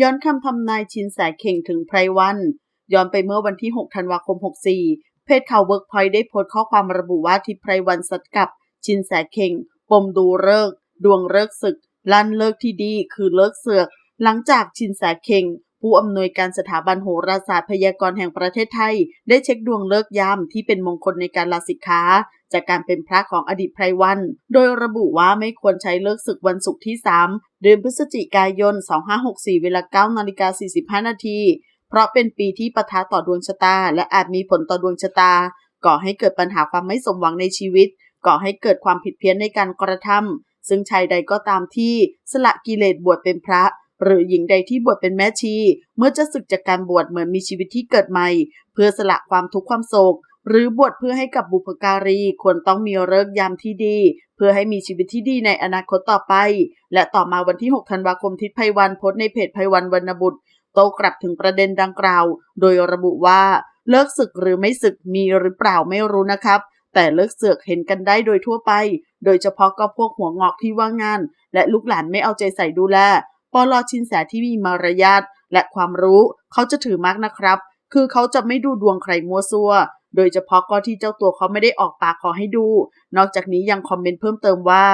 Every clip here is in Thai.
ย้อนคำทำนายชินแสเข่งถึงไพรวัน ย้อนไปเมื่อวันที่ 6 ธันวาคม 64 เพจข่าวเวิร์กพอยต์ได้โพสต์ข้อความระบุว่าทิพไพรวันสัดกับชินแสเข่ง ปมดูเลิก ดวงเลิกศึก ลั่นเลิกที่ดีคือเลิกเสือก หลังจากชินแสเข่ง ผู้อำนวยการสถาบันโหราศาสตร์พยากรณ์แห่งประเทศไทย ได้เช็คดวงเลิกยามที่เป็นมงคลในการลาสิกขาจากการเป็นพระของอดีตไพรวัน โดยระบุว่าไม่ควรใช้เลิกศึกวันศุกร์ที่ 3 เดือนพฤศจิกายน 2564 เวลา9นาฬิกา45 นาที เพราะเป็นปีที่ปะทะต่อดวงชะตา และอาจมีผลต่อดวงชะตา ก่อให้เกิดปัญหาความไม่สมหวังในชีวิต ก่อให้เกิดความผิดเพี้ยนในการกระทำซึ่งชายใดก็ตามที่สละกิเลสบวชเป็นพระ หรือหญิงใดที่บวชเป็นแม่ชี เมื่อจะศึกจากการบวชเหมือนมีชีวิตที่เกิดใหม่ เพื่อสละความทุกข์ความโศก หรือบวชเพื่อให้กับบุพการีควรต้องมีเลิกษ์ยามที่ดี เพื่อให้มีชีวิตที่ดีในอนาคตต่อไป และต่อมาวันที่ 6 ธันวาคมทิศไพวันโพสต์ในเพจไพวันวรรณบุตรโต้กลับถึงประเด็นดังกล่าว โดยระบุว่าเลิกศึกหรือไม่ศึกมีหรือเปล่าไม่รู้นะครับ แต่เลิกเสือกเห็นกันได้โดยทั่วไป โดยเฉพาะก็พวกหัวงอกที่ว่างงาน และลูกหลานไม่เอาใจใส่ดูแล ปลอชินแสที่มีมารยาทและความรู้ เขาจะถือมากนะครับ คือเขาจะไม่ดูดวงใครมัวซัว โดยเฉพาะก็ที่เจ้าตัวเขาไม่ได้ออกปากขอให้ดู นอกจากนี้ยังคอมเมนต์เพิ่มเติมว่า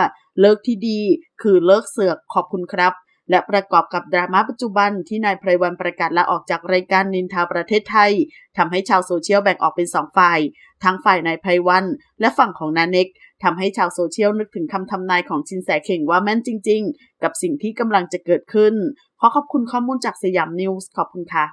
เลิกที่ดี คือเลิกเสือกขอบคุณครับ และประกอบกับดราม่าปัจจุบันที่นายไพรวันประกาศลาออกจากรายการนินทาประเทศไทยทำให้ชาวโซเชียลแบ่งออกเป็นสองฝ่าย ทั้งฝ่ายนายไพรวัน และฝั่งของนาเน็ก ทำให้ชาวโซเชียลนึกถึงคำทำนายของชินแสเข่งว่าแม่นจริง ๆ กับสิ่งที่กำลังจะเกิดขึ้น ขอขอบคุณข้อมูลจากสยามนิวส์ขอบคุณค่ะ